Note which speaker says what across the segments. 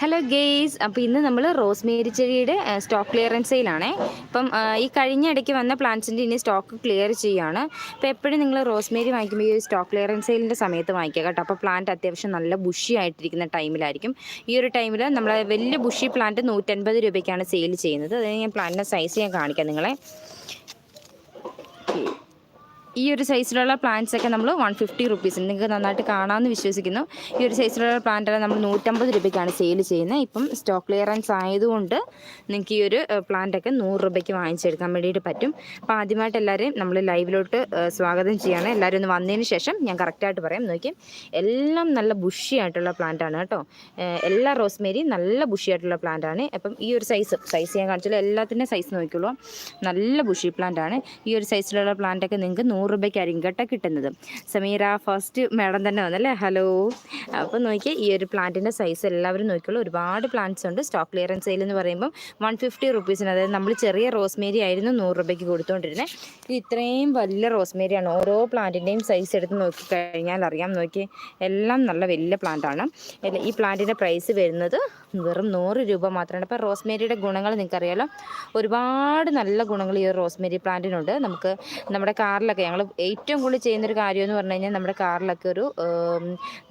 Speaker 1: Hello guys അപ്പോൾ ഇന്ന് നമ്മൾ റോസ്മേരി ചെടിയുടെ സ്റ്റോക്ക് ക്ലിയറൻസ് സെയിലാണേ ഇപ്പം ഈ കഴിഞ്ഞ ഇടയ്ക്ക് വന്ന പ്ലാന്റ്സിന്റെ ഇനി സ്റ്റോക്ക് ക്ലിയർ ചെയ്യുകയാണ് അപ്പോൾ എപ്പോഴും നിങ്ങൾ റോസ്മേരി വാങ്ങിക്കുമ്പോൾ ഈ സ്റ്റോക്ക് ക്ലിയറൻസ് സെയിലിന്റെ സമയത്ത് വാങ്ങിക്കുക കേട്ടോ. അപ്പോൾ പ്ലാന്റ് അത്യാവശ്യം നല്ല ബുഷി ആയിട്ടിരിക്കുന്ന ടൈമിലായിരിക്കും ഈ ഒരു ടൈമിൽ നമ്മൾ വലിയ ബുഷി പ്ലാന്റ് നൂറ്റൻപത് രൂപയ്ക്കാണ് സെയിൽ ചെയ്യുന്നത്. അതായത് ഞാൻ പ്ലാന്റിന്റെ സൈസ് ഞാൻ കാണിക്കാം നിങ്ങളെ. ഈ ഒരു സൈസിലുള്ള പ്ലാന്റ്സ് ഒക്കെ നമ്മൾ വൺ ഫിഫ്റ്റി റുപ്പീസ് നിങ്ങൾക്ക് നന്നായിട്ട് കാണാമെന്ന് വിശ്വസിക്കുന്നു. ഈ ഒരു സൈസിലുള്ള പ്ലാന്റ് നമ്മൾ നൂറ്റമ്പത് രൂപയ്ക്കാണ് സെയിൽ ചെയ്യുന്നത്. ഇപ്പം സ്റ്റോക്ക് ക്ലിയറൻസ് ആയതുകൊണ്ട് നിങ്ങൾക്ക് ഈ ഒരു പ്ലാന്റ് ഒക്കെ നൂറ് രൂപയ്ക്ക് വാങ്ങിച്ചെടുക്കാൻ വേണ്ടിയിട്ട് പറ്റും. അപ്പോൾ ആദ്യമായിട്ട് എല്ലാവരെയും നമ്മൾ ലൈവിലോട്ട് സ്വാഗതം ചെയ്യാണ്. എല്ലാവരും ഒന്ന് വന്നതിന് ശേഷം ഞാൻ കറക്റ്റായിട്ട് പറയാം. നോക്കി എല്ലാം നല്ല ബുഷി ആയിട്ടുള്ള ആണ് കേട്ടോ. എല്ലാ റോസ്മേരി നല്ല ബുഷി ആയിട്ടുള്ള ആണ്. അപ്പം ഈ ഒരു സൈസ് സൈസ് ഞാൻ കാണിച്ചാൽ എല്ലാത്തിന്റെ സൈസ് നോക്കിക്കോളൂ. നല്ല ബുഷി പ്ലാന്റ് ആണ്. ഈ ഒരു സൈസിലുള്ള പ്ലാന്റ് ഒക്കെ നിങ്ങൾക്ക് നൂറ് രൂപയ്ക്കായിരിക്കും കേട്ടോ കിട്ടുന്നത്. സമീറ ഫസ്റ്റ് മാഡം തന്നെ വന്നല്ലേ? ഹലോ അപ്പോൾ നോക്കിയാൽ ഈ ഒരു പ്ലാന്റിന്റെ സൈസ് എല്ലാവരും നോക്കിയുള്ളൂ ഒരുപാട് പ്ലാന്റ്സ് ഉണ്ട്. സ്റ്റോക്ക് ക്ലിയറൻസ് സെയിൽ എന്ന് പറയുമ്പം വൺ ഫിഫ്റ്റി റുപ്പീസിന് അതായത് നമ്മൾ ചെറിയ റോസ്മേരി ആയിരുന്നു നൂറ് രൂപയ്ക്ക് കൊടുത്തുകൊണ്ടിരുന്നത് ഇത് ഇത്രയും വലിയ റോസ്മേരിയാണ് ഓരോ പ്ലാന്റിന്റെയും സൈസ് എടുത്ത് നോക്കി കഴിഞ്ഞാൽ അറിയാം. നോക്കി എല്ലാം നല്ല വലിയ പ്ലാന്റ് ആണ്. ഈ പ്ലാന്റിന്റെ പ്രൈസ് വരുന്നത് വെറും നൂറ് രൂപ മാത്രമാണ്. അപ്പോൾ റോസ്മേരിയുടെ ഗുണങ്ങൾ നിങ്ങൾക്കറിയാലോ? ഒരുപാട് നല്ല ഗുണങ്ങൾ ഈ റോസ്മേരി പ്ലാന്റിനുണ്ട്. നമുക്ക് നമ്മുടെ കാറിലൊക്കെ ഞങ്ങൾ ഏറ്റവും കൂടുതൽ ചെയ്യുന്നൊരു കാര്യം എന്ന് പറഞ്ഞു കഴിഞ്ഞാൽ നമ്മുടെ കാറിലൊക്കെ ഒരു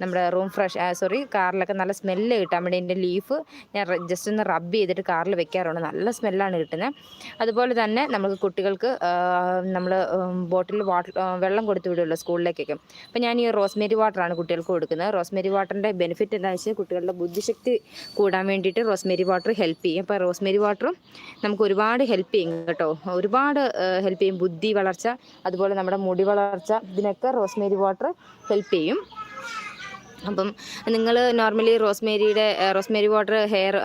Speaker 1: നമ്മുടെ റൂം ഫ്രഷ് സോറി കാറിലൊക്കെ നല്ല സ്മെല്ല് കിട്ടാൻ വേണ്ടി എന്റെ ലീഫ് ഞാൻ ജസ്റ്റ് ഒന്ന് റബ്ബ് ചെയ്തിട്ട് കാറിൽ വെക്കാറുണ്ട്. നല്ല സ്മെല്ലാണ് കിട്ടുന്നത്. അതുപോലെ തന്നെ നമുക്ക് കുട്ടികൾക്ക് നമ്മൾ ബോട്ടിൽ വാട്ടർ വെള്ളം കൊടുത്തു വിടുമല്ലോ സ്കൂളിലേക്കൊക്കെ. അപ്പോൾ ഞാൻ ഈ റോസ്മേരി വാട്ടറാണ് കുട്ടികൾക്ക് കൊടുക്കുന്നത്. റോസ്മേരി വാട്ടറിന്റെ ബെനിഫിറ്റ് എന്താ വെച്ചാൽ കുട്ടികളുടെ ബുദ്ധിശക്തി കൂടാൻ വേണ്ടിയിട്ട് റോസ്മേരി വാട്ടർ ഹെൽപ്പ് ചെയ്യും. അപ്പോൾ റോസ്മേരി വാട്ടറും നമുക്ക് ഒരുപാട് ഹെൽപ്പ് ചെയ്യും കേട്ടോ. ഒരുപാട് ഹെൽപ്പ് ചെയ്യും. ബുദ്ധി വളർച്ച അതുപോലെ നമ്മുടെ മുടി വളർച്ച ഇതിനൊക്കെ റോസ്മേരി വാട്ടർ ഹെൽപ്പ് ചെയ്യും. അപ്പം നിങ്ങൾ നോർമലി റോസ്മേരിയുടെ റോസ്മേരി വാട്ടർ ഹെയർ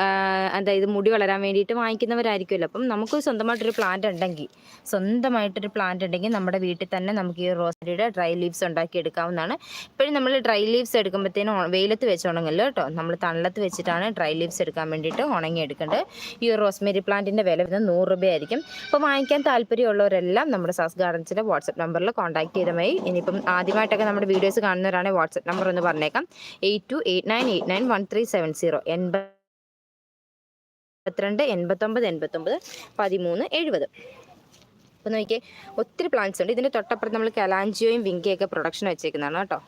Speaker 1: അതായത് മുടി വളരാൻ വേണ്ടിയിട്ട് വാങ്ങിക്കുന്നവരായിരിക്കുമല്ലോ. അപ്പം നമുക്ക് സ്വന്തമായിട്ടൊരു പ്ലാന്റ് ഉണ്ടെങ്കിൽ സ്വന്തമായിട്ടൊരു പ്ലാന്റ് ഉണ്ടെങ്കിൽ നമ്മുടെ വീട്ടിൽ തന്നെ നമുക്ക് ഈ റോസ്മേരിയുടെ ഡ്രൈ ലീവ്സ് ഉണ്ടാക്കി എടുക്കാവുന്നതാണ് ഇപ്പോഴും നമ്മൾ ഡ്രൈ ലീവ്സ് എടുക്കുമ്പോഴത്തേനും വെയിലത്ത് വെച്ച് കേട്ടോ. നമ്മൾ തണലത്ത് വെച്ചിട്ടാണ് ഡ്രൈ ലീവ്സ് എടുക്കാൻ വേണ്ടിയിട്ട് ഉണങ്ങി എടുക്കേണ്ടത് ഈ റോസ്മേരി പ്ലാന്റിന്റെ വില വരുന്നത് നൂറ് രൂപയായിരിക്കും. അപ്പോൾ വാങ്ങിക്കാൻ താല്പര്യമുള്ളവരെല്ലാം നമ്മുടെ സാസ് ഗാർഡൻസിന്റെ വാട്സപ്പ് നമ്പറിൽ കോൺടാക്ട് ചെയ്ത മതി. ഇനിയിപ്പം ആദ്യമായിട്ടൊക്കെ നമ്മുടെ വീഡിയോസ് കാണുന്നവരാണെങ്കിൽ വാട്സപ്പ് നമ്പർ ഒന്ന് പറഞ്ഞേക്കാം. Eight two eight nine eight nine one three seven zero എൺപത്തിരണ്ട് എൺപത്തൊമ്പത് എൺപത്തൊമ്പത് പതിമൂന്ന് എഴുപത്. അപ്പോൾ നോക്കിയേ ഒത്തിരി പ്ലാന്റ്സ് ഉണ്ട്. ഇതിന്റെ തൊട്ടപ്പുറത്ത് നമ്മൾ കലാഞ്ചിയോയും വിങ്കയൊക്കെ പ്രൊഡക്ഷൻ വെച്ചേക്കുന്നതാണ് കേട്ടോ.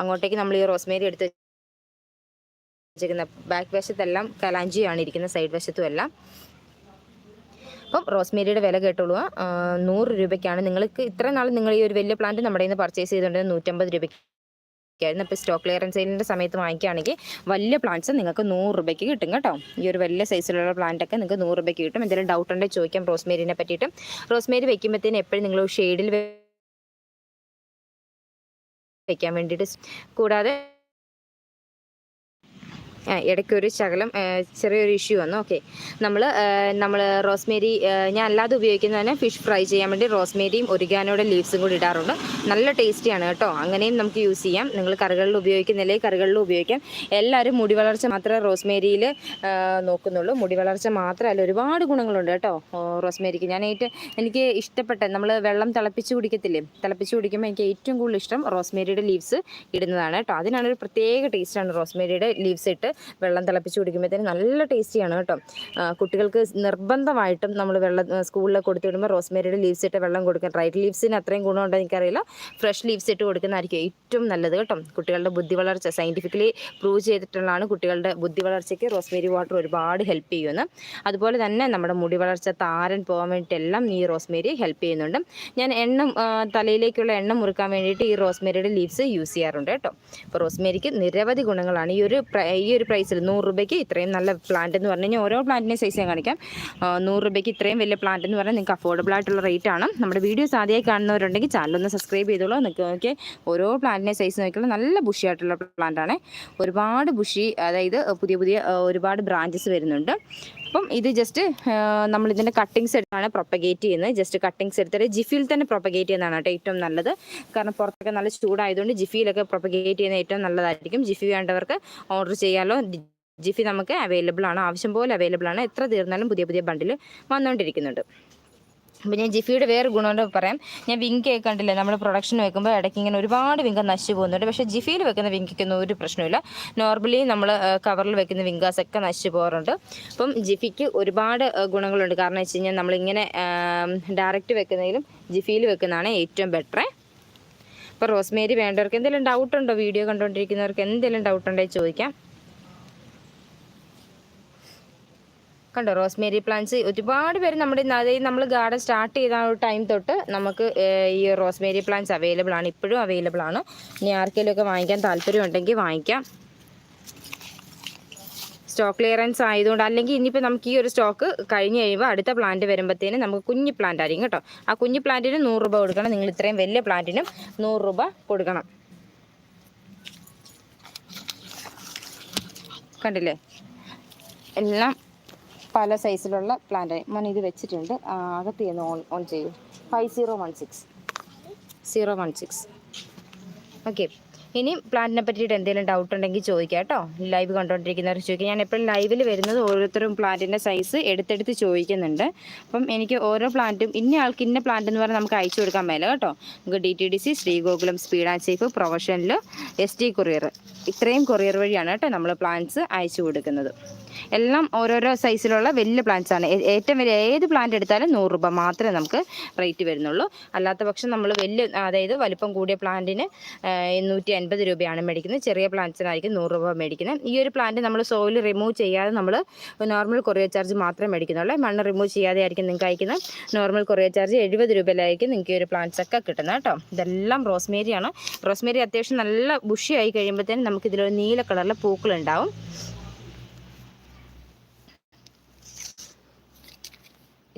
Speaker 1: അങ്ങോട്ടേക്ക് നമ്മൾ ഈ റോസ്മേരി എടുത്ത് വെച്ചേക്കുന്ന ബാക്ക് വശത്തെല്ലാം കലാഞ്ചിയോ ആണ് ഇരിക്കുന്നത് സൈഡ് വശത്തും എല്ലാം അപ്പം റോസ്മേരിയുടെ വില കേട്ടോളൂ നൂറ് രൂപയ്ക്കാണ്. നിങ്ങൾക്ക് ഇത്ര നാൾ നിങ്ങൾ ഈ ഒരു വലിയ പ്ലാന്റ് നമ്മുടെ നിന്ന് പർച്ചേസ് ചെയ്തിട്ടുണ്ടെങ്കിൽ നൂറ്റമ്പത് രൂപയ്ക്ക് ആയിരുന്നു ഇപ്പോൾ സ്റ്റോക്ക് ക്ലിയറൻസ് സെയിലിന്റെ സമയത്ത് വാങ്ങിക്കുകയാണെങ്കിൽ വലിയ പ്ലാന്റ്സ് നിങ്ങൾക്ക് നൂറ് രൂപയ്ക്ക് കിട്ടും കേട്ടോ. ഈ ഒരു വലിയ സൈസിലുള്ള പ്ലാന്റൊക്കെ നിങ്ങൾക്ക് നൂറ് രൂപയ്ക്ക് കിട്ടും. എന്തെങ്കിലും ഡൗട്ട് ഉണ്ടെങ്കിൽ ചോദിക്കാം റോസ്മേരിനെ പറ്റിയിട്ട്. റോസ്മേരി വെക്കുമ്പോഴത്തേന് എപ്പോഴും നിങ്ങൾ ഷെയ്ഡിൽ വെക്കാൻ വേണ്ടിയിട്ട്. കൂടാതെ ഇടയ്ക്കൊരു ശകലം ആ, ചെറിയൊരു ഇഷ്യൂ വന്നു. ഓക്കെ നമ്മൾ നമ്മൾ റോസ്മേരി ഞാൻ അല്ലാതെ ഉപയോഗിക്കുന്നതിന് ഫിഷ് ഫ്രൈ ചെയ്യാൻ വേണ്ടി റോസ്മേരിയും ഒരുഗാനോടെ ലീവ്സും കൂടി ഇടാറുണ്ട്. നല്ല ടേസ്റ്റിയാണ് കേട്ടോ. അങ്ങനെയും നമുക്ക് യൂസ് ചെയ്യാം. നിങ്ങൾ കറികളിൽ ഉപയോഗിക്കുന്നില്ലേ കറികളിൽ ഉപയോഗിക്കാം. എല്ലാവരും മുടി വളർച്ച മാത്രമേ റോസ്മേരിയിൽ നോക്കുന്നുള്ളൂ. മുടി വളർച്ച മാത്രമല്ല ഒരുപാട് ഗുണങ്ങളുണ്ട് കേട്ടോ റോസ്മേരിക്ക്. ഞാൻ ഏറ്റവും എനിക്ക് ഇഷ്ടപ്പെട്ട നമ്മൾ വെള്ളം തിളപ്പിച്ച് കുടിക്കത്തില്ലേ? തിളപ്പിച്ച് കുടിക്കുമ്പോൾ എനിക്ക് ഏറ്റവും കൂടുതൽ ഇഷ്ടം റോസ്മേരിയുടെ ലീവ്സ് ഇടുന്നതാണ് കേട്ടോ. അതിനാണ് ഒരു പ്രത്യേക ടേസ്റ്റാണ് റോസ്മേരിയുടെ ലീവ്സ് ഇട്ട് വെള്ളം തിളപ്പിച്ച് കുടിക്കുമ്പോഴത്തേന് നല്ല ടേസ്റ്റിയാണ് കേട്ടോ. കുട്ടികൾക്ക് നിർബന്ധമായിട്ടും നമ്മൾ വെള്ളം സ്കൂളിൽ കൊടുത്തു വിടുമ്പോൾ റോസ്മേരിയുടെ ലീവ്സ് ഇട്ട് വെള്ളം കൊടുക്കുക. റൈറ്റ് ലീവ്സിന് അത്രയും ഗുണമുണ്ടോ എനിക്കറിയില്ല. ഫ്രഷ് ലീവ്സ് ഇട്ട് കൊടുക്കുന്നതായിരിക്കും ഏറ്റവും നല്ലത് കേട്ടോ. കുട്ടികളുടെ ബുദ്ധി വളർച്ച സയന്റിഫിക്കലി പ്രൂവ് ചെയ്തിട്ടുള്ളതാണ് കുട്ടികളുടെ ബുദ്ധി വളർച്ചയ്ക്ക് റോസ്മേരി വാട്ടർ ഒരുപാട് ഹെൽപ്പ് ചെയ്യുമെന്ന് അതുപോലെ തന്നെ നമ്മുടെ മുടി വളർച്ച താരൻ പോകാൻ വേണ്ടിയിട്ടെല്ലാം ഈ റോസ്മേരി ഹെൽപ്പ് ചെയ്യുന്നുണ്ട്. ഞാൻ എണ്ണ തലയിലേക്കുള്ള എണ്ണ മുറുക്കാൻ വേണ്ടിയിട്ട് ഈ റോസ്മേരിയുടെ ലീവ്സ് യൂസ് ചെയ്യാറുണ്ട് കേട്ടോ. അപ്പോൾ റോസ്മേരിക്ക് നിരവധി ഗുണങ്ങളാണ്. ഈ ഒരു ഈ ഒരു പ്രൈസിൽ നൂറ് രൂപയ്ക്ക് ഇത്രയും നല്ല പ്ലാന്റ് എന്ന് പറഞ്ഞു കഴിഞ്ഞാൽ ഓരോ പ്ലാന്റിന്റെ സൈസ് ഞാൻ കാണിക്കാം. നൂറ് രൂപയ്ക്ക് ഇത്രയും വലിയ പ്ലാന്റ് എന്ന് പറഞ്ഞാൽ നിങ്ങൾക്ക് അഫോർഡബിൾ ആയിട്ടുള്ള റേറ്റ് ആണ്. നമ്മുടെ വീഡിയോസ് ആദ്യമായി കാണുന്നവരുണ്ടെങ്കിൽ ചാനൽ ഒന്ന് സബ്സ്ക്രൈബ് ചെയ്തോളൂ. നിങ്ങൾക്ക് ഓരോ പ്ലാന്റിന്റെ സൈസ് നോക്കിയുള്ള നല്ല ബുഷി ആയിട്ടുള്ള പ്ലാന്റ് ആണ്. ഒരുപാട് ബുഷി അതായത് പുതിയ പുതിയ ഒരുപാട് ബ്രാഞ്ചസ് വരുന്നുണ്ട്. അപ്പം ഇത് ജസ്റ്റ് നമ്മൾ ഇതിന്റെ കട്ടിങ്സ് എടുത്താണ് പ്രൊപ്പഗേറ്റ് ചെയ്യുന്നത്. ജസ്റ്റ് കട്ടിങ്സ് എടുത്തിട്ട് ജിഫിയിൽ തന്നെ പ്രൊപ്പഗേറ്റ് ചെയ്യുന്നതാണ് കേട്ടോ ഏറ്റവും നല്ലത്. കാരണം പുറത്തൊക്കെ നല്ല ചൂടായതുകൊണ്ട് ജിഫിയിലൊക്കെ പ്രൊപ്പഗേറ്റ് ചെയ്യുന്ന ഏറ്റവും നല്ലതായിരിക്കും. ജിഫി വേണ്ടവർക്ക് ഓർഡർ ചെയ്യാലോ. ജിഫി നമുക്ക് അവൈലബിൾ ആണ്. ആവശ്യം പോലെ അവൈലബിൾ ആണ്. എത്ര തീർന്നാലും പുതിയ പുതിയ ബണ്ടിൽ വന്നുകൊണ്ടിരിക്കുന്നുണ്ട് അപ്പോൾ ഞാൻ ജിഫിയുടെ വേറെ ഗുണമുണ്ട് പറയാം? ഞാൻ വിങ്ക് ഒക്കെ കണ്ടില്ലേ നമ്മൾ പ്രൊഡക്ഷൻ വെക്കുമ്പോൾ ഇടയ്ക്ക് ഇങ്ങനെ ഒരുപാട് വിങ്ക നശിച്ചു പോകുന്നുണ്ട്. പക്ഷേ ജിഫിയിൽ വെക്കുന്ന വിങ്കയ്ക്കൊന്നും ഒരു പ്രശ്നമില്ല നോർമലി നമ്മൾ കവറിൽ വെക്കുന്ന വിങ്കാസ് ഒക്കെ നശിച്ചു പോകാറുണ്ട്. അപ്പം ജിഫിക്ക് ഒരുപാട് ഗുണങ്ങളുണ്ട്. കാരണം വെച്ച് കഴിഞ്ഞാൽ നമ്മളിങ്ങനെ ഡയറക്റ്റ് വെക്കുന്നതിലും ജിഫിയിൽ വെക്കുന്നതാണ് ഏറ്റവും ബെറ്റർ അപ്പോൾ റോസ്മേരി വേണ്ടവർക്ക് എന്തെങ്കിലും ഡൗട്ട് ഉണ്ടോ? വീഡിയോ കണ്ടുകൊണ്ടിരിക്കുന്നവർക്ക് എന്തെങ്കിലും ഡൗട്ട് ഉണ്ടെങ്കിൽ ചോദിക്കാം. കണ്ടോ? റോസ്മേരി പ്ലാന്റ്സ് ഒരുപാട് പേര് നമ്മുടെ അതായത് നമ്മൾ ഗാർഡൻ സ്റ്റാർട്ട് ചെയ്ത ഒരു ടൈം തൊട്ട് നമുക്ക് ഈ റോസ്മേരി പ്ലാന്റ്സ് അവൈലബിൾ ആണ്. ഇപ്പോഴും അവൈലബിൾ ആണ്. ഇനി ആർക്കെങ്കിലും ഒക്കെ വാങ്ങിക്കാൻ താല്പര്യം ഉണ്ടെങ്കിൽ വാങ്ങിക്കാം. സ്റ്റോക്ക് ക്ലിയറൻസ് ആയതുകൊണ്ട് അല്ലെങ്കിൽ ഇനിയിപ്പോൾ നമുക്ക് ഈ ഒരു സ്റ്റോക്ക് കഴിഞ്ഞ് കഴിയുമ്പോൾ അടുത്ത പ്ലാന്റ് വരുമ്പോഴത്തേനും നമുക്ക് കുഞ്ഞു പ്ലാന്റ് ആയിരിക്കും കേട്ടോ. ആ കുഞ്ഞു പ്ലാന്റിന് നൂറ് രൂപ കൊടുക്കണം. നിങ്ങൾ ഇത്രയും വലിയ പ്ലാന്റിനും നൂറ് രൂപ കൊടുക്കണം. കണ്ടില്ലേ? എല്ലാം പല സൈസിലുള്ള പ്ലാന്റ് ഞാൻ ഇത് വെച്ചിട്ടുണ്ട്. അകത്ത് ചെയ്യുന്ന ഓൺ ഓൺ ചെയ്യും. Five zero one six zero one six okay ഇനി പ്ലാന്റിനെ പറ്റിയിട്ട് എന്തെങ്കിലും ഡൗട്ട് ഉണ്ടെങ്കിൽ ചോദിക്കാം കേട്ടോ. ലൈവ് കണ്ടുകൊണ്ടിരിക്കുന്നവർ ചോദിക്കാം. ഞാൻ എപ്പോഴും ലൈവിൽ വരുന്നത് ഓരോരുത്തരും പ്ലാന്റിന്റെ സൈസ് എടുത്തെടുത്ത് ചോദിക്കുന്നുണ്ട്. അപ്പം എനിക്ക് ഓരോ പ്ലാന്റും ഇന്ന ആൾക്ക് ഇന്ന പ്ലാന്റ് എന്ന് പറഞ്ഞാൽ നമുക്ക് അയച്ചു കൊടുക്കാൻ മേല കേട്ടോ. നമുക്ക് D T D C Sree Gokulam speed and safe പ്രൊഫഷനിൽ S T courier ഇത്രയും കൊറിയർ വഴിയാണ് കേട്ടോ നമ്മൾ പ്ലാന്റ്സ് അയച്ചു കൊടുക്കുന്നത്. എല്ലാം ഓരോരോ സൈസിലുള്ള വലിയ പ്ലാന്റ്സ് ആണ്. ഏറ്റവും വലിയ ഏത് പ്ലാന്റ് എടുത്താലും നൂറ് രൂപ മാത്രമേ നമുക്ക് റേറ്റ് വരുന്നുള്ളൂ. അല്ലാത്ത പക്ഷം നമ്മൾ വലിയ അതായത് വലിപ്പം കൂടിയ പ്ലാന്റിന് നൂറ്റി അൻപത് രൂപയാണ് മേടിക്കുന്നത്. ചെറിയ പ്ലാന്റ്സിനായിരിക്കും നൂറ് രൂപ മേടിക്കുന്നത്. ഈ ഒരു പ്ലാന്റ് നമ്മൾ സോയിൽ റിമൂവ് ചെയ്യാതെ നമ്മൾ നോർമൽ കൊറിയർ ചാർജ് മാത്രമേ മേടിക്കുന്നുള്ളൂ. മണ്ണ് റിമൂവ് ചെയ്യാതെ ആയിരിക്കും നിങ്ങൾക്ക് അയക്കുന്നത്. നോർമൽ കൊറിയർ ചാർജ് എഴുപത് രൂപയിലായിരിക്കും നിങ്ങൾക്ക് ഈ ഒരു പ്ലാന്റ്സ് ഒക്കെ കിട്ടുന്നത് കേട്ടോ. ഇതെല്ലാം റോസ്മേരിയാണ് റോസ്മേരി അത്യാവശ്യം നല്ല ബുഷിയായി കഴിയുമ്പോഴത്തേനും നമുക്ക് ഇതിലൊരു നീല കളറിലെ പൂക്കളുണ്ടാവും.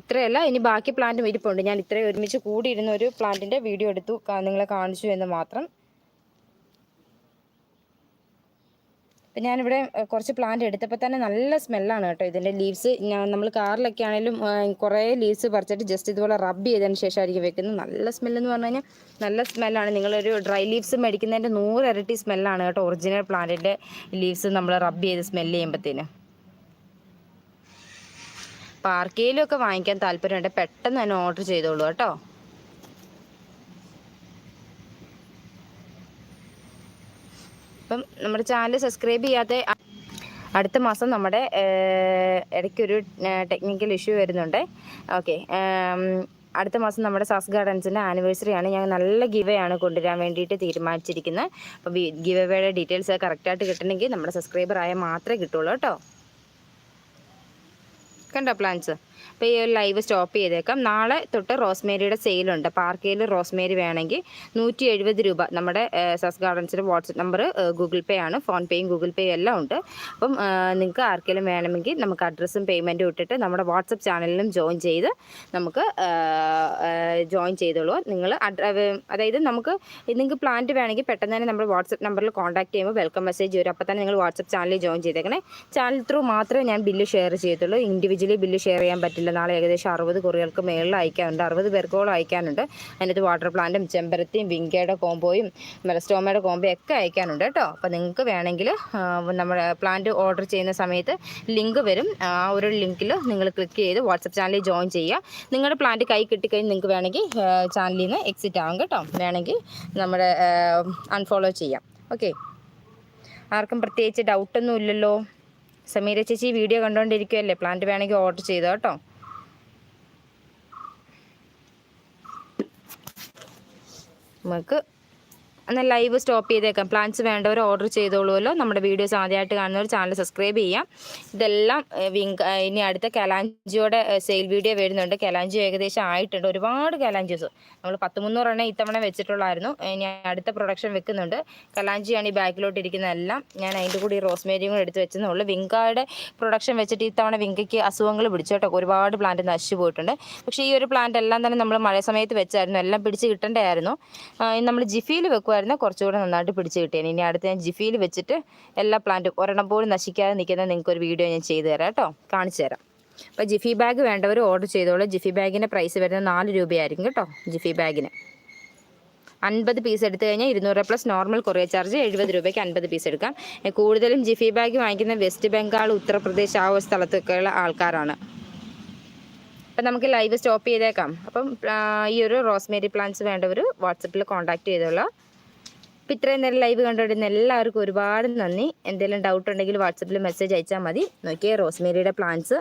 Speaker 1: ഇത്രയല്ല. ഇനി ബാക്കി പ്ലാന്റും ഇരിപ്പുണ്ട്. ഞാൻ ഇത്രയും ഒരുമിച്ച് കൂടിയിരുന്ന ഒരു പ്ലാന്റിന്റെ വീഡിയോ എടുത്തു. നിങ്ങളെ കാണിച്ചു എന്ന് മാത്രം. അപ്പം ഞാനിവിടെ കുറച്ച് പ്ലാന്റ് എടുത്തപ്പോൾ തന്നെ നല്ല സ്മെല്ലാണ് കേട്ടോ ഇതിന്റെ ലീവ്സ് നമ്മൾ കാറിലൊക്കെ ആണെങ്കിലും കുറേ ലീവ്സ് പറിച്ചിട്ട് ജസ്റ്റ് ഇതുപോലെ റബ്ബ് ചെയ്തതിന് ശേഷമായിരിക്കും വെക്കുന്നത്. നല്ല സ്മെല്ലെന്ന് പറഞ്ഞു കഴിഞ്ഞാൽ നല്ല സ്മെല്ലാണ് നിങ്ങളൊരു ഡ്രൈ ലീവ്സ് മേടിക്കുന്നതിന്റെ നൂറ് ഇരട്ടി സ്മെല്ലാണ് കേട്ടോ ഒറിജിനൽ പ്ലാന്റിന്റെ ലീവ്സ് നമ്മൾ റബ്ബ് ചെയ്ത് സ്മെല്ല് ചെയ്യുമ്പോഴത്തേന് ഒക്കെ വാങ്ങിക്കാൻ താല്പര്യമുണ്ട് പെട്ടെന്ന് തന്നെ ഓർഡർ ചെയ്തോളൂ കേട്ടോ. അപ്പം നമ്മുടെ ചാനൽ സബ്സ്ക്രൈബ് ചെയ്യാത്ത അടുത്ത മാസം നമ്മുടെ ഇടയ്ക്കൊരു ടെക്നിക്കൽ ഇഷ്യൂ വരുന്നുണ്ട്. ഓക്കെ അടുത്ത മാസം നമ്മുടെ സാസ് ഗാർഡൻസിന്റെ ആനിവേഴ്സറി ആണ്. ഞാൻ നല്ല ഗിവേ ആണ് കൊണ്ടുവരാൻ വേണ്ടിയിട്ട് തീരുമാനിച്ചിരിക്കുന്നത്. അപ്പോൾ ഗിവ് ഡീറ്റെയിൽസ് കറക്റ്റായിട്ട് കിട്ടണമെങ്കിൽ നമ്മുടെ സബ്സ്ക്രൈബർ ആയാൽ മാത്രമേ കിട്ടുള്ളൂ കേട്ടോ. കണ്ടോ പ്ലാന്റ്സ് അപ്പോൾ ഈ ഒരു ലൈവ് സ്റ്റോപ്പ് ചെയ്തേക്കാം. നാളെ തൊട്ട് റോസ്മേരിയുടെ സെയിലുണ്ട് പാർക്കയിൽ റോസ്മേരി വേണമെങ്കിൽ നൂറ്റി എഴുപത് രൂപ നമ്മുടെ സസ് ഗാർഡൻസിന്റെ വാട്സപ്പ് നമ്പർ ഗൂഗിൾ പേ ആണ്. ഫോൺ പേയും ഗൂഗിൾ പേയും എല്ലാം ഉണ്ട്. അപ്പം നിങ്ങൾക്ക് ആർക്കെങ്കിലും വേണമെങ്കിൽ നമുക്ക് അഡ്രസ്സും പേയ്മെന്റും ഇട്ടിട്ട് നമ്മുടെ വാട്സപ്പ് ചാനലിലും ജോയിൻ ചെയ്ത് നമുക്ക് ജോയിൻ ചെയ്തോളൂ. നിങ്ങൾ അതായത് നമുക്ക് നിങ്ങൾക്ക് പ്ലാന്റ് വേണമെങ്കിൽ പെട്ടെന്ന് തന്നെ നമ്മുടെ വാട്സപ്പ് നമ്പറിൽ കോൺടാക്ട് ചെയ്യുമ്പോൾ വെൽക്കം മെസ്സേജ് വരും. അപ്പോൾ തന്നെ നിങ്ങൾ വാട്സപ്പ് ചാനലിൽ ജോയിൻ ചെയ്തേക്കണേ. ചാനൽ ത്രൂ മാത്രമേ ഞാൻ ബില്ല് ഷെയർ ചെയ്യത്തുള്ളൂ. ഇൻഡിവിജ്വലി ബില്ല് ഷെയർ ചെയ്യാൻ പറ്റില്ല. നാളെ ഏകദേശം അറുപത് കുറികൾക്ക് മേളിൽ അയക്കാനുണ്ട്. അറുപത് പേർക്കോളം അയക്കാനുണ്ട്. അതിനകത്ത് വാട്ടർ പ്ലാന്റും ചെമ്പരത്തിയും വിങ്കയുടെ കോമ്പോയും മെലസ്റ്റോമയുടെ കോമ്പോയും ഒക്കെ അയക്കാനുണ്ട് കേട്ടോ. അപ്പോൾ നിങ്ങൾക്ക് വേണമെങ്കിൽ നമ്മൾ പ്ലാന്റ് ഓർഡർ ചെയ്യുന്ന സമയത്ത് ലിങ്ക് വരും. ആ ഒരു ലിങ്കിൽ നിങ്ങൾ ക്ലിക്ക് ചെയ്ത് വാട്സപ്പ് ചാനലിൽ ജോയിൻ ചെയ്യുക. നിങ്ങളുടെ പ്ലാന്റ് കൈ കിട്ടിക്കഴിഞ്ഞ് നിങ്ങൾക്ക് വേണമെങ്കിൽ ചാനലിൽ നിന്ന് എക്സിറ്റ് ആകും കേട്ടോ. വേണമെങ്കിൽ നമ്മുടെ അൺഫോളോ ചെയ്യാം. ഓക്കെ ആർക്കും പ്രത്യേകിച്ച് ഡൗട്ടൊന്നും ഇല്ലല്ലോ. സമീര ചേച്ചി വീഡിയോ കണ്ടുകൊണ്ടിരിക്കുമല്ലേ പ്ലാന്റ് വേണമെങ്കിൽ ഓർഡർ ചെയ്തോ കേട്ടോ? നമുക്ക് എന്നാൽ ലൈവ് സ്റ്റോപ്പ് ചെയ്തേക്കാം. പ്ലാന്റ്സ് വേണ്ടവർ ഓർഡർ ചെയ്തോളൂല്ലോ നമ്മുടെ വീഡിയോസ് ആദ്യമായിട്ട് കാണുന്നവർ ചാനൽ സബ്സ്ക്രൈബ് ചെയ്യാം. ഇതെല്ലാം വിങ് ഇനി അടുത്ത കലാഞ്ചിയുടെ സെയിൽ വീഡിയോ വരുന്നുണ്ട്. കലാഞ്ചി ഏകദേശം ആയിട്ടുണ്ട്. ഒരുപാട് കലാഞ്ചീസ് നമ്മൾ പത്ത് മുന്നൂറെണ്ണം ഇത്തവണ വെച്ചിട്ടുള്ളായിരുന്നു. ഇനി അടുത്ത പ്രൊഡക്ഷൻ വെക്കുന്നുണ്ട്. കലാഞ്ചിയാണ് ഈ ബാക്കിലോട്ട് ഇരിക്കുന്നതെല്ലാം. ഞാൻ അതിന്റെ കൂടി റോസ്മേരിയും കൂടെ എടുത്ത് വെച്ചെന്നുള്ളൂ വിങ്കയുടെ പ്രൊഡക്ഷൻ വെച്ചിട്ട് ഇത്തവണ വിങ്കയ്ക്ക് അസുഖങ്ങൾ പിടിച്ചോട്ടെ. ഒരുപാട് പ്ലാന്റ് നശിച്ചു പോയിട്ടുണ്ട്. പക്ഷേ ഈ ഒരു പ്ലാന്റ് എല്ലാം തന്നെ നമ്മൾ മഴ സമയത്ത് വെച്ചായിരുന്നു. എല്ലാം പിടിച്ച് കിട്ടേണ്ടതായിരുന്നു. നമ്മൾ ജിഫിയിൽ വെക്കുമായിരുന്നു കുറച്ചുകൂടെ നന്നായിട്ട് പിടിച്ച് കിട്ടിയാണ് ഇനി അടുത്ത് ഞാൻ ജിഫിയിൽ വെച്ചിട്ട് എല്ലാ പ്ലാന്റും ഒരെണ്ണം പോലും നശിക്കാതെ നിൽക്കുന്ന നിങ്ങൾക്ക് ഒരു വീഡിയോ ഞാൻ ചെയ്തു തരാം കേട്ടോ. കാണിച്ചു തരാം. അപ്പോൾ ജിഫി ബാഗ് വേണ്ടവർ ഓർഡർ ചെയ്തോളൂ. ജിഫി ബാഗിന്റെ പ്രൈസ് വരുന്നത് നാല് രൂപയായിരിക്കും കേട്ടോ ജിഫി ബാഗിന്. അൻപത് പീസ് എടുത്തു കഴിഞ്ഞാൽ ഇരുന്നൂറ് പ്ലസ് നോർമൽ കൊറിയർ ചാർജ് എഴുപത് രൂപയ്ക്ക് അൻപത് പീസ് എടുക്കാം. കൂടുതലും ജിഫി ബാഗ് വാങ്ങിക്കുന്ന വെസ്റ്റ് ബംഗാൾ ഉത്തർപ്രദേശ് ആ സ്ഥലത്തൊക്കെയുള്ള ആൾക്കാരാണ്. അപ്പം നമുക്ക് ലൈവ് സ്റ്റോപ്പ് ചെയ്തേക്കാം. അപ്പം ഈ ഒരു റോസ്മേരി പ്ലാന്റ്സ് വേണ്ടവർ വാട്സപ്പിൽ കോൺടാക്ട് ചെയ്തോളാം. അപ്പം ഇത്രയും നേരം ലൈവ് കണ്ടുകൊണ്ടിരുന്ന എല്ലാവർക്കും ഒരുപാട് നന്ദി. എന്തെങ്കിലും ഡൗട്ട് ഉണ്ടെങ്കിൽ വാട്സപ്പിൽ മെസ്സേജ് അയച്ചാൽ മതി. നോക്കിയേ റോസ്മേരിയുടെ പ്ലാന്റ്സ്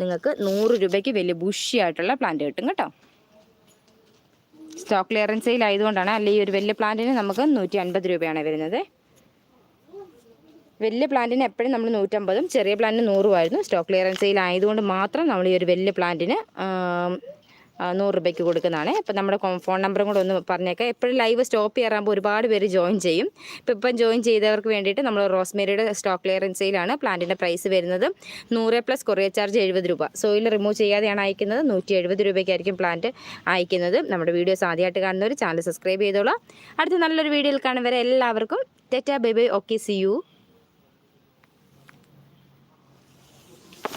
Speaker 1: നിങ്ങൾക്ക് നൂറ് രൂപയ്ക്ക് വലിയ ബുഷി ആയിട്ടുള്ള പ്ലാന്റ് കിട്ടും. കേട്ടോ സ്റ്റോക്ക് ക്ലിയറൻസ് ആയതുകൊണ്ടാണ് അല്ലെങ്കിൽ ഈ ഒരു വലിയ പ്ലാന്റിന് നമുക്ക് നൂറ്റി അൻപത് രൂപയാണ് വരുന്നത്. വലിയ പ്ലാന്റിന് എപ്പോഴും നമ്മൾ നൂറ്റമ്പതും ചെറിയ പ്ലാന്റിന് നൂറുമായിരുന്നു സ്റ്റോക്ക് ക്ലിയറൻസ് ആയതുകൊണ്ട് മാത്രം നമ്മൾ ഈ ഒരു വലിയ പ്ലാന്റിന് നൂറ് രൂപയ്ക്ക് കൊടുക്കുന്നതാണ്. ഇപ്പം നമ്മുടെ ഫോൺ നമ്പറും കൂടെ ഒന്ന് പറഞ്ഞേക്കാം. എപ്പോഴും ലൈവ് സ്റ്റോപ്പ് ചെയ്യാറാകുമ്പോൾ ഒരുപാട് പേര് ജോയിൻ ചെയ്യും. ഇപ്പം ഇപ്പം ജോയിൻ ചെയ്തവർക്ക് വേണ്ടിയിട്ട് നമ്മൾ റോസ്മേരിയുടെ സ്റ്റോക്ക് ക്ലിയറൻസ് പ്ലാന്റിന്റെ പ്രൈസ് വരുന്നത്. നൂറ് പ്ലസ് കൊറിയർ ചാർജ് എഴുപത് രൂപ. സോയിൽ റിമൂവ് ചെയ്യാതെയാണ് അയക്കുന്നത്. നൂറ്റി എഴുപത് രൂപയ്ക്കായിരിക്കും പ്ലാന്റ് അയക്കുന്നത്. നമ്മുടെ വീഡിയോസ് ആദ്യമായിട്ട് കാണുന്നവർ ചാനൽ സബ്സ്ക്രൈബ് ചെയ്തോളാം. അടുത്ത നല്ലൊരു വീഡിയോയിൽ കാണുന്നവരെ എല്ലാവർക്കും tata bye bye. Okay see you.